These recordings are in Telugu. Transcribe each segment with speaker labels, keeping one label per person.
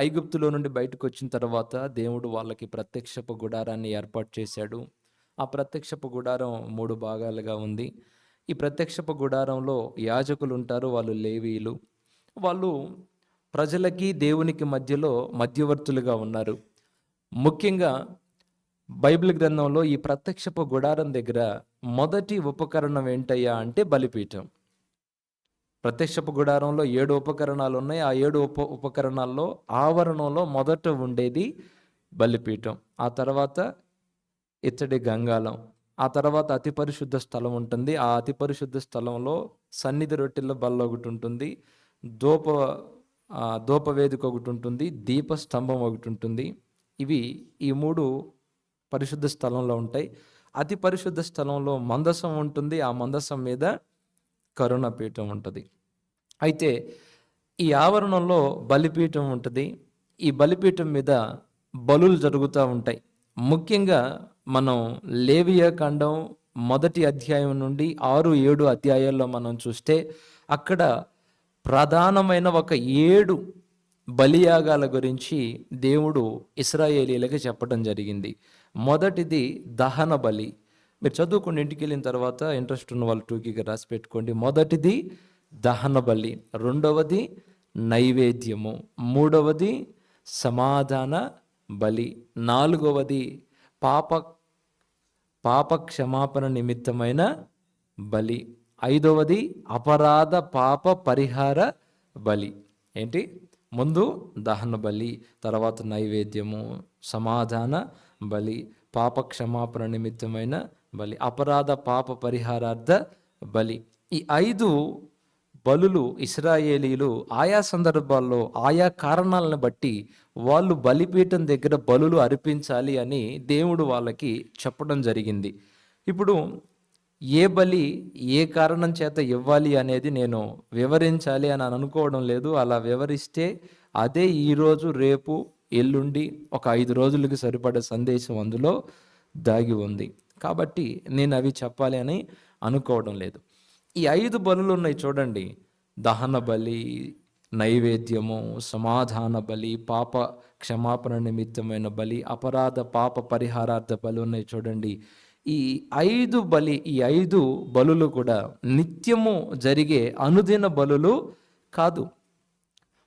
Speaker 1: ఐగుప్తులో నుండి బయటకు వచ్చిన తర్వాత దేవుడు వాళ్ళకి ప్రత్యక్షపు గుడారాన్ని ఏర్పాటు చేశాడు. ఆ ప్రత్యక్షపు గుడారం మూడు భాగాలుగా ఉంది. ఈ ప్రత్యక్షపు గుడారంలో యాజకులు ఉంటారు వాళ్ళు లేవీలు వాళ్ళు ప్రజలకి దేవునికి మధ్యలో మధ్యవర్తులుగా ఉన్నారు. ముఖ్యంగా బైబిల్ గ్రంథంలో ఈ ప్రత్యక్షపు గుడారం దగ్గర మొదటి ఉపకరణం ఏంటయ్యా అంటే బలిపీఠం. ప్రత్యక్షపు గుడారంలో ఏడు ఉపకరణాలు ఉన్నాయి ఆ ఏడు ఉప ఉపకరణాల్లో ఆవరణంలో మొదట ఉండేది బలిపీఠం. ఆ తర్వాత ఇత్తడి గంగాలం ఆ తర్వాత అతి పరిశుద్ధ స్థలం ఉంటుంది. ఆ అతి పరిశుద్ధ స్థలంలో సన్నిధి రొట్టెల బల్ల ఒకటి ఉంటుంది. దూప దోపవేదిక దూపవేదిక ఒకటి ఉంటుంది. దీప స్తంభం ఒకటి ఉంటుంది. ఇవి ఈ మూడు పరిశుద్ధ స్థలంలో ఉంటాయి. అతి పరిశుద్ధ స్థలంలో మందసం ఉంటుంది. ఆ మందసం మీద కరుణపీఠం ఉంటుంది. అయితే ఈ ఆవరణంలో బలిపీఠం ఉంటుంది. ఈ బలిపీఠం మీద బలులు జరుగుతూ ఉంటాయి. ముఖ్యంగా మనం లేవియా ఖండం మొదటి అధ్యాయం నుండి ఆరు ఏడు అధ్యాయాల్లో మనం చూస్తే అక్కడ ప్రధానమైన ఒక ఏడు బలియాగాల గురించి దేవుడు ఇస్రాయేలీలకు చెప్పడం జరిగింది. మొదటిది దహన బలి. మీరు చదువుకుని ఇంటికి వెళ్ళిన తర్వాత ఇంట్రెస్ట్ ఉన్న వాళ్ళు టూకీగా రాసి పెట్టుకోండి. మొదటిది దహన బలి రెండవది నైవేద్యము. మూడవది సమాధాన బలి. నాలుగవది పాప పాప క్షమాపణ నిమిత్తమైన బలి. ఐదవది అపరాధ పాప పరిహార బలి. ఏంటి? ముందు దహన బలి తర్వాత నైవేద్యము సమాధాన బలి పాప క్షమాపణ నిమిత్తమైన బలి అపరాధ పాప పరిహారార్థ బలి. ఈ ఐదు బలులు ఇస్రాయేలీలు ఆయా సందర్భాల్లో ఆయా కారణాలను బట్టి వాళ్ళు బలిపీఠం దగ్గర బలులు అర్పించాలి అని దేవుడు వాళ్ళకి చెప్పడం జరిగింది. ఇప్పుడు ఏ బలి ఏ కారణం చేత ఇవ్వాలి అనేది నేను వివరించాలి అని అనుకోవడం లేదు. అలా వివరిస్తే అదే ఈరోజు రేపు ఎల్లుండి ఒక ఐదు రోజులకు సరిపడే సందేశం అందులో దాగి ఉంది. కాబట్టి నేను అవి చెప్పాలి అని అనుకోవడం లేదు. ఈ ఐదు బలులు ఉన్నాయి చూడండి. దహన బలి నైవేద్యము సమాధాన బలి పాప క్షమాపణ నిమిత్తమైన బలి అపరాధ పాప పరిహారార్థ బలి ఉన్నాయి చూడండి. ఈ ఐదు బలి ఈ ఐదు బలులు కూడా నిత్యము జరిగే అనుదిన బలులు కాదు.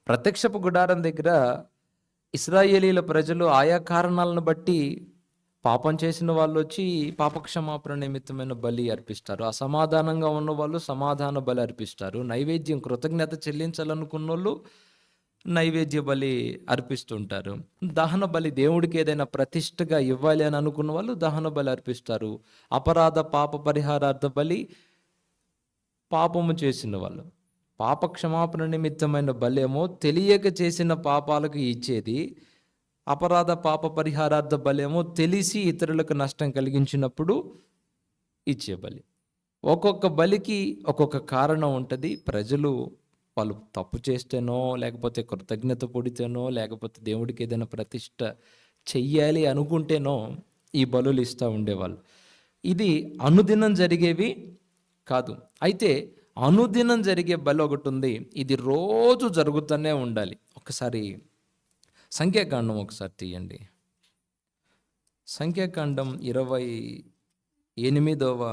Speaker 1: ప్రత్యక్షపు గుడారం దగ్గర ఇస్రాయేలీల ప్రజలు ఆయా కారణాలను బట్టి పాపం చేసిన వాళ్ళు వచ్చి పాపక్షమాపణ నిమిత్తమైన బలి అర్పిస్తారు. అసమాధానంగా ఉన్న వాళ్ళు సమాధాన బలి అర్పిస్తారు. నైవేద్యం కృతజ్ఞత చెల్లించాలనుకున్న వాళ్ళు నైవేద్య బలి అర్పిస్తుంటారు. దహన బలి దేవుడికి ఏదైనా ప్రతిష్టగా ఇవ్వాలి అని అనుకున్న వాళ్ళు దహన బలి అర్పిస్తారు. అపరాధ పాప పరిహారార్థ బలి పాపము చేసిన వాళ్ళు పాప క్షమాపణ నిమిత్తమైన బలేమో తెలియక చేసిన పాపాలకు ఇచ్చేది అపరాధ పాప పరిహారార్థ బలేమో తెలిసి ఇతరులకు నష్టం కలిగించినప్పుడు ఇచ్చే బలి. ఒక్కొక్క బలికి ఒక్కొక్క కారణం ఉంటుంది. ప్రజలు వాళ్ళు తప్పు చేస్తేనో లేకపోతే కృతజ్ఞత పొడితేనో లేకపోతే దేవుడికి ఏదైనా ప్రతిష్ట చెయ్యాలి అనుకుంటేనో ఈ బలులు ఇస్తూ ఉండేవాళ్ళు. ఇది అనుదినం జరిగేవి కాదు. అయితే అనుదినం జరిగే బలి ఒకటి ఉంది. ఇది రోజు జరుగుతూనే ఉండాలి. ఒకసారి సంఖ్యాకాండం ఒకసారి తీయండి. సంఖ్యాకాండం ఇరవై ఎనిమిదవ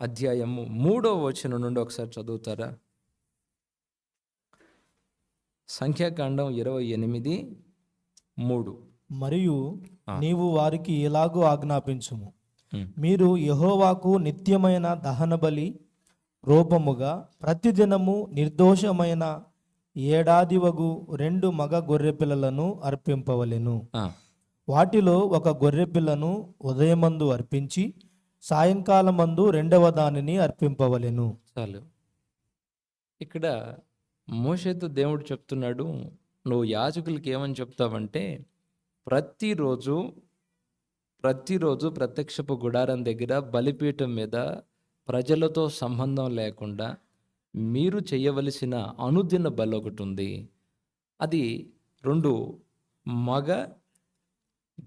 Speaker 1: అధ్యాయము మూడవ వచనం నుండి ఒకసారి చదువుతారా? సంఖ్యాకాండం ఇరవై ఎనిమిది మూడు.
Speaker 2: మరియు నీవు వారికి ఎలాగూ ఆజ్ఞాపించుము. మీరు యహోవాకు నిత్యమైన దహన బలి రూపముగా ప్రతిదినము నిర్దోషమైన ఏడాది వగు రెండు మగ గొర్రెపిల్లలను అర్పింపవలెను.
Speaker 1: ఆ,
Speaker 2: వాటిలో ఒక గొర్రెపిల్లను ఉదయమందు అర్పించి సాయంకాలమందు రెండవ దానిని అర్పింపవలెను.
Speaker 1: చాలు. ఇక్కడ మోషేతో దేవుడు చెప్తున్నాడు నువ్వు యాజకులకి ఏమని చెప్తావంటే ప్రతిరోజు ప్రతిరోజు ప్రత్యక్షపు గుడారం దగ్గర బలిపీఠం మీద ప్రజలతో సంబంధం లేకుండా మీరు చేయవలసిన అనుదిన బలి ఒకటి ఉంది. అది రెండు మగ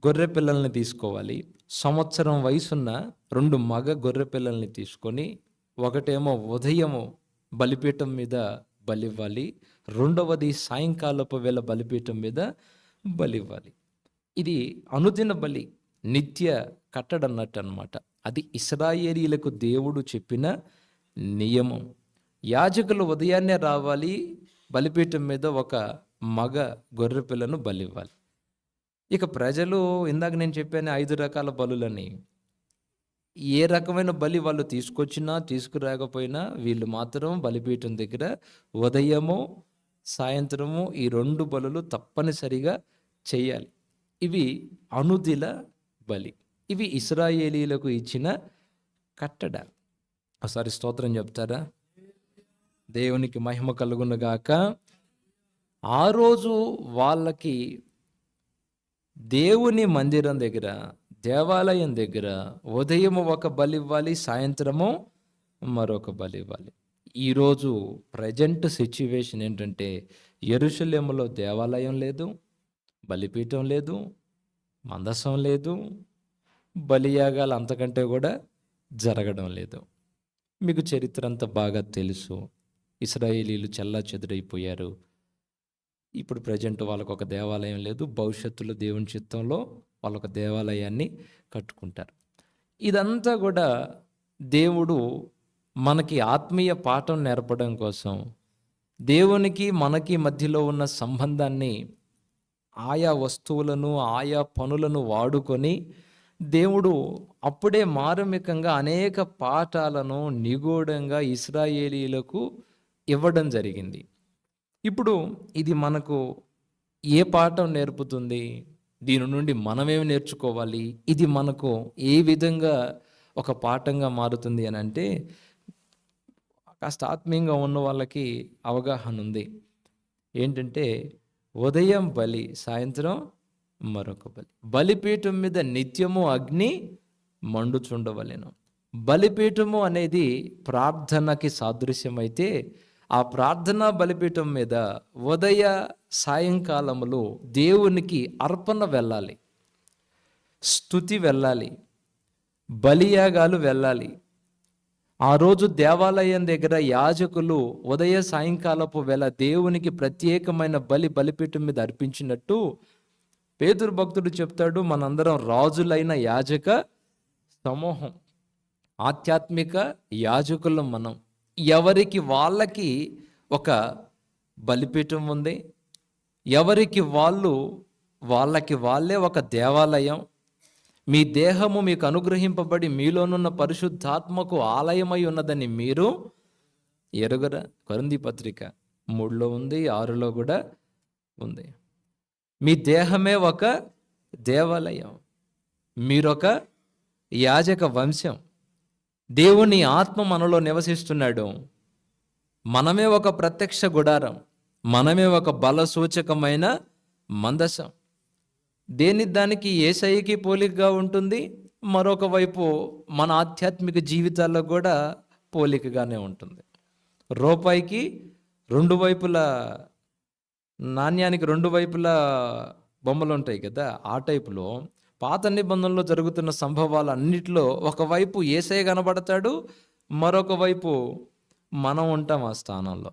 Speaker 1: గొర్రె పిల్లల్ని తీసుకోవాలి. సంవత్సరం వయసున్న రెండు మగ గొర్రె పిల్లల్ని తీసుకొని ఒకటేమో ఉదయము బలిపీఠం మీద బలివ్వాలి. రెండవది సాయంకాలపు వేళ బలిపీఠం మీద బలి ఇవ్వాలి ఇది అనుదిన బలి నిత్య కట్టడన్నట్టు అనమాట అది ఇస్రాయేలీలకు దేవుడు చెప్పిన నియమం. యాజకులు ఉదయాన్నే రావాలి బలిపీఠం మీద ఒక మగ గొర్రె పిల్లను బలి ఇవ్వాలి ఇక ప్రజలు ఇందాక నేను చెప్పాను ఐదు రకాల బలులని. ఏ రకమైన బలి వాళ్ళు తీసుకొచ్చినా తీసుకురాకపోయినా వీళ్ళు మాత్రం బలిపీఠం దగ్గర ఉదయము సాయంత్రము ఈ రెండు బలులు తప్పనిసరిగా చేయాలి. ఇవి అనుదిల బలి. ఇవి ఇస్రాయేలీలకు ఇచ్చిన కట్టడ. ఒకసారి స్తోత్రం చెప్తారా? దేవునికి మహిమ కలుగునుగాక ఆ రోజు వాళ్ళకి దేవుని మందిరం దగ్గర దేవాలయం దగ్గర ఉదయం ఒక బలి ఇవ్వాలి సాయంత్రము మరొక బలి ఇవ్వాలి. ఈరోజు ప్రజెంట్ సిచ్యువేషన్ ఏంటంటే ఎరుషలేములో దేవాలయం లేదు బలిపీఠం లేదు మందసం లేదు బలియాగాలు అంతకంటే కూడా జరగడం లేదు. మీకు చరిత్ర అంతా బాగా తెలుసు. ఇస్రాయేలీలు చల్లా చెదురైపోయారు ఇప్పుడు ప్రజెంట్ వాళ్ళకు ఒక దేవాలయం లేదు. భవిష్యత్తులో దేవుని చిత్తంలో వాళ్ళ ఒక దేవాలయాన్ని కట్టుకుంటారు. ఇదంతా కూడా దేవుడు మనకి ఆత్మీయ పాఠం నేర్పడం కోసం దేవునికి మనకి మధ్యలో ఉన్న సంబంధాన్ని ఆయా వస్తువులను ఆయా పనులను వాడుకొని దేవుడు అప్పుడే మారమికంగా అనేక పాఠాలను నిగూఢంగా ఇస్రాయేలీలకు ఇవ్వడం జరిగింది. ఇప్పుడు ఇది మనకు ఏ పాఠం నేర్పుతుంది? దీని నుండి మనమేమి నేర్చుకోవాలి? ఇది మనకు ఏ విధంగా ఒక పాఠంగా మారుతుంది అని అంటే కాస్త ఆత్మీయంగా ఉన్న వాళ్ళకి అవగాహన ఉంది. ఏంటంటే ఉదయం బలి సాయంత్రం మరొక బలి. బలిపీఠం మీద నిత్యము అగ్ని మండుచుండవలెను. బలిపీఠము అనేది ప్రార్థనకి సాదృశ్యమైతే ఆ ప్రార్థనా బలిపీఠం మీద ఉదయ సాయంకాలములో దేవునికి అర్పణ వెళ్ళాలి స్థుతి వెళ్ళాలి బలియాగాలు వెళ్ళాలి. ఆ రోజు దేవాలయం దగ్గర యాజకులు ఉదయ సాయంకాలపు వేళ దేవునికి ప్రత్యేకమైన బలి బలిపీఠం మీద అర్పించినట్టు పేతురు భక్తుడు చెప్తాడు. మనందరం రాజులైన యాజక సమూహం ఆధ్యాత్మిక యాజకులం మనం. ఎవరికి వాళ్ళకి ఒక బలిపీఠం ఉంది ఎవరికి వాళ్ళు వాళ్ళకి వాళ్ళే ఒక దేవాలయం. మీ దేహము మీకు అనుగ్రహింపబడి మీలోనున్న పరిశుద్ధాత్మకు ఆలయమై ఉన్నదని మీరు ఎరుగరా? కొరింది పత్రిక మూడులో ఉంది ఆరులో కూడా ఉంది. మీ దేహమే ఒక దేవాలయం మీరొక యాజక వంశం. దేవుని ఆత్మ మనలో నివసిస్తున్నాడు. మనమే ఒక ప్రత్యక్ష గుడారం. మనమే ఒక బల సూచకమైన మందసం. దేని దానికి ఏసైకి పోలికగా ఉంటుంది? మరొక వైపు మన ఆధ్యాత్మిక జీవితాల్లో కూడా పోలికగానే ఉంటుంది. రూపాయికి రెండు వైపుల నాణ్యానికి రెండు వైపులా బొమ్మలు ఉంటాయి కదా? ఆ టైపులో పాత నిబంధనలో జరుగుతున్న సంభవాలు అన్నిటిలో ఒకవైపు ఏసై కనబడతాడు మరొక వైపు మనం ఉంటాం ఆ స్థానంలో.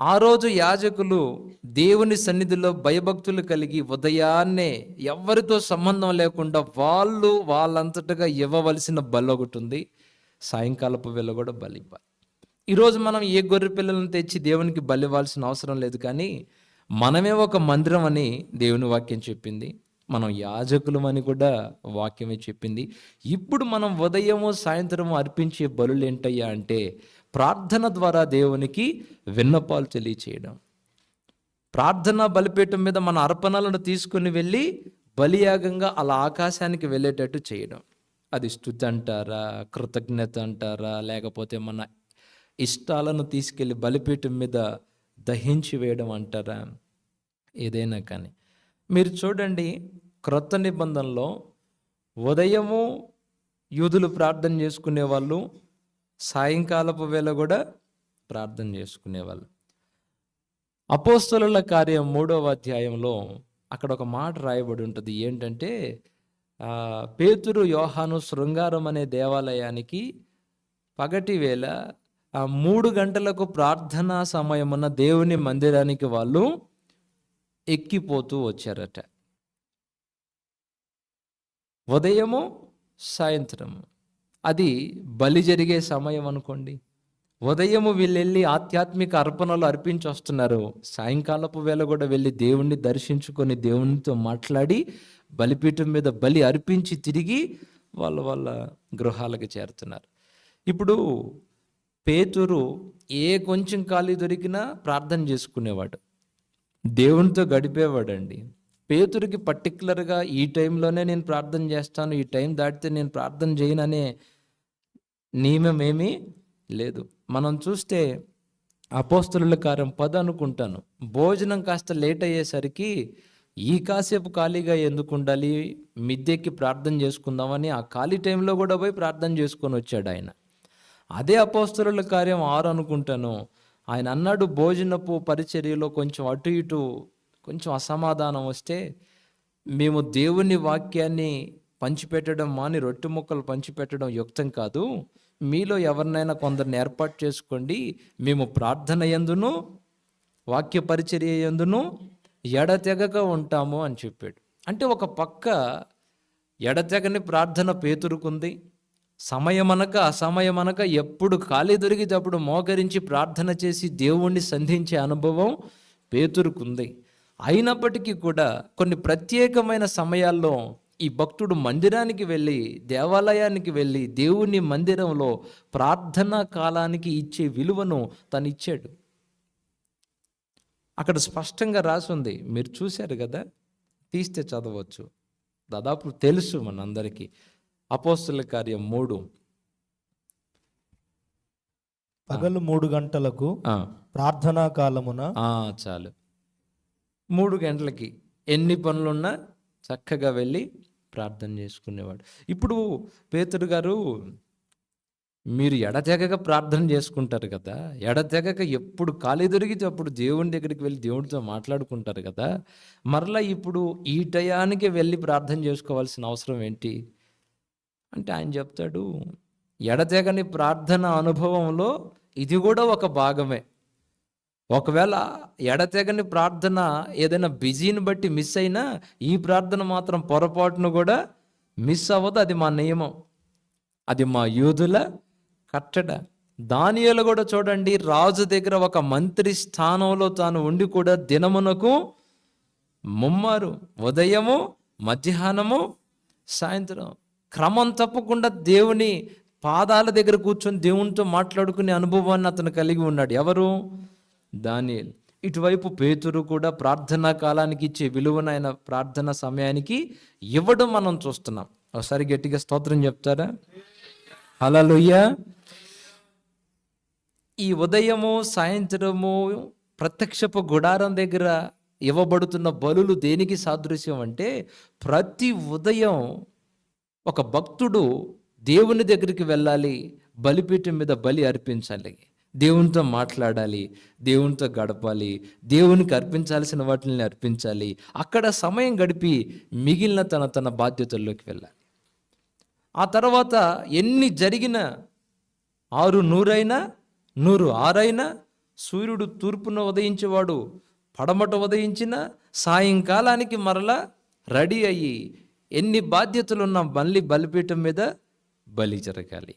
Speaker 1: ఆ రోజు యాజకులు దేవుని సన్నిధిలో భయభక్తులు కలిగి ఉదయాన్నే ఎవరితో సంబంధం లేకుండా వాళ్ళు వాళ్ళంతటగా ఇవ్వవలసిన బలి ఒకటి ఉంది. సాయంకాలపు వేళ కూడా బలి ఇవ్వాలి. ఈరోజు మనం ఏ గొర్రె పిల్లలను తెచ్చి దేవునికి బలి ఇవ్వాల్సిన అవసరం లేదు కానీ మనమే ఒక మందిరం అని దేవుని వాక్యం చెప్పింది. మనం యాజకులం అని కూడా వాక్యమే చెప్పింది. ఇప్పుడు మనం ఉదయము సాయంత్రము అర్పించే బలులు ఏంటయ్యా అంటే ప్రార్థన ద్వారా దేవునికి విన్నపాలు తెలియచేయడం. ప్రార్థన బలిపీఠం మీద మన అర్పణలను తీసుకుని వెళ్ళి బలియాగంగా అలా ఆకాశానికి వెళ్ళేటట్టు చేయడం. అది స్థుతి అంటారా కృతజ్ఞత అంటారా లేకపోతే మన ఇష్టాలను తీసుకెళ్ళి బలిపీఠం మీద దహించి వేయడం అంటారా? ఏదైనా కానీ. మీరు చూడండి క్రొత్త నిబంధనలో ఉదయము యూదులు ప్రార్థన చేసుకునేవాళ్ళు సాయంకాలపు వేళ కూడా ప్రార్థన చేసుకునేవాళ్ళు అపోస్తలుల కార్యం మూడవ అధ్యాయంలో అక్కడ ఒక మాట రాయబడి ఉంటుంది. ఏంటంటే పేతురు యోహాను శృంగారం అనే దేవాలయానికి పగటి వేళ మూడు గంటలకు ప్రార్థనా సమయమున దేవుని మందిరానికి వాళ్ళు ఎక్కిపోతూ వచ్చారట. ఉదయము సాయంత్రము. అది బలి జరిగే సమయం అనుకోండి. ఉదయము వీళ్ళెళ్ళి ఆధ్యాత్మిక అర్పణలు అర్పించి వస్తున్నారు. సాయంకాలపు వేళ కూడా వెళ్ళి దేవుణ్ణి దర్శించుకొని దేవునితో మాట్లాడి బలిపీఠం మీద బలి అర్పించి తిరిగి వాళ్ళ వాళ్ళ గృహాలకు చేరుతున్నారు. ఇప్పుడు పేతురు ఏ కొంచెం ఖాళీ దొరికినా ప్రార్థన చేసుకునేవాడు. దేవునితో గడిపేవాడండి. పేతురికి పర్టికులర్గా ఈ టైంలోనే నేను ప్రార్థన చేస్తాను ఈ టైం దాటితే నేను ప్రార్థన చేయననే నియమం ఏమీ లేదు. మనం చూస్తే అపోస్తుల కార్యం పద అనుకుంటాను. భోజనం కాస్త లేట్ అయ్యేసరికి ఈ కాసేపు ఖాళీగా ఎందుకు ఉండాలి? మిద్దెక్కి ప్రార్థన చేసుకుందామని ఆ ఖాళీ టైంలో కూడా పోయి ప్రార్థన చేసుకొని వచ్చాడు ఆయన. అదే అపోస్తుల కార్యం ఆరు అనుకుంటాను. ఆయన అన్నాడు భోజనపు పరిచర్యలో కొంచెం అటు ఇటు కొంచెం అసమాధానం వస్తే మేము దేవుని వాక్యాన్ని పంచిపెట్టడం మాని రొట్టె ముక్కలు పంచిపెట్టడం యుక్తం కాదు. మీలో ఎవరినైనా కొందరిని ఏర్పాటు చేసుకోండి. మేము ప్రార్థన ఎందును వాక్య పరిచర్య ఎందును ఎడతెగక ఉంటాము అని చెప్పాడు. అంటే ఒక పక్క ఎడతెగని ప్రార్థన పేతురుకుంది సమయమనక అసమయమనక ఎప్పుడు ఖాళీ దొరికితేప్పుడు మోకరించి ప్రార్థన చేసి దేవుణ్ణి సంధించే అనుభవం పేతురుకుంది. అయినప్పటికీ కూడా కొన్ని ప్రత్యేకమైన సమయాల్లో ఈ భక్తుడు మందిరానికి వెళ్ళి దేవాలయానికి వెళ్ళి దేవుని మందిరంలో ప్రార్థనా కాలానికి ఇచ్చే విలువను తను ఇచ్చాడు. అక్కడ స్పష్టంగా రాసుంది. మీరు చూశారు కదా? తీస్తే చదవచ్చు. దాదాపు తెలుసు మనందరికీ. అపోస్తుల కార్యం మూడు.
Speaker 2: పగలు మూడు గంటలకు
Speaker 1: ఆ,
Speaker 2: ప్రార్థనా కాలమున
Speaker 1: చాలు. మూడు గంటలకి ఎన్ని పనులున్నా చక్కగా వెళ్ళి ప్రార్థన చేసుకునేవాడు. ఇప్పుడు పేతుడు గారు మీరు ఎడతెగక ప్రార్థన చేసుకుంటారు కదా ఎడతెగక ఎప్పుడు ఖాళీ దొరికితే అప్పుడు దేవుని దగ్గరికి వెళ్ళి దేవుడితో మాట్లాడుకుంటారు కదా మరలా ఇప్పుడు ఈ టయానికి వెళ్ళి ప్రార్థన చేసుకోవాల్సిన అవసరం ఏంటి? అంటే ఆయన చెప్తాడు ఎడతెగని ప్రార్థన అనుభవంలో ఇది కూడా ఒక భాగమే. ఒకవేళ ఎడతెగని ప్రార్థన ఏదైనా బిజీని బట్టి మిస్ అయినా ఈ ప్రార్థన మాత్రం పొరపాటును కూడా మిస్ అవ్వదు అది మా నియమం. అది మా యూదుల కట్టడ. దానియలు కూడా చూడండి రాజు దగ్గర ఒక మంత్రి స్థానంలో తాను ఉండి కూడా దినమునకు ముమ్మారు ఉదయము మధ్యాహ్నము సాయంత్రం. క్రమం తప్పకుండా దేవుని పాదాల దగ్గర కూర్చొని దేవునితో మాట్లాడుకునే అనుభవాన్ని అతను కలిగి ఉన్నాడు. ఎవరు? దానియల్. ఇటువైపు పేతురు కూడా ప్రార్థనా కాలానికి ఇచ్చే విలువనైన ప్రార్థన సమయానికి ఇవ్వడం మనం చూస్తున్నాం. ఒకసారి గట్టిగా స్తోత్రం చెప్తారా? హల్లెలూయా. ఈ ఉదయము సాయంత్రము ప్రత్యక్షపు గుడారం దగ్గర ఇవ్వబడుతున్న బలులు దేనికి సాదృశ్యం అంటే ప్రతి ఉదయం ఒక భక్తుడు దేవుని దగ్గరికి వెళ్ళాలి బలిపీఠం మీద బలి అర్పించాలి దేవునితో మాట్లాడాలి దేవునితో గడపాలి దేవునికి అర్పించాల్సిన వాటిని అర్పించాలి. అక్కడ సమయం గడిపి మిగిలిన తన తన బాధ్యతల్లోకి వెళ్ళాలి. ఆ తర్వాత ఎన్ని జరిగిన ఆరు నూరైనా నూరు ఆరైనా సూర్యుడు తూర్పున ఉదయించేవాడు పడమట ఉదయించిన సాయంకాలానికి మరలా రెడీ అయ్యి ఎన్ని బాధ్యతలున్న మళ్ళీ బలిపీఠం మీద బలి జరగాలి.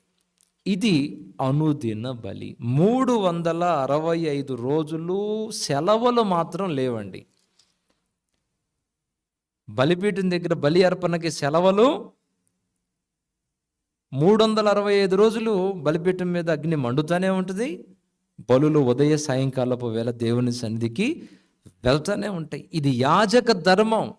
Speaker 1: ఇది అనుదిన బలి. మూడు వందల అరవై ఐదు రోజులు సెలవులు మాత్రం లేవండి. బలిపీఠం దగ్గర బలి అర్పణకి సెలవులు మూడు వందల అరవై ఐదు రోజులు బలిపీఠం మీద అగ్ని మండుతూనే ఉంటుంది. బలులు ఉదయ సాయంకాలపు వేళ దేవుని సన్నిధికి వెళ్తూనే ఉంటాయి. ఇది యాజక ధర్మం.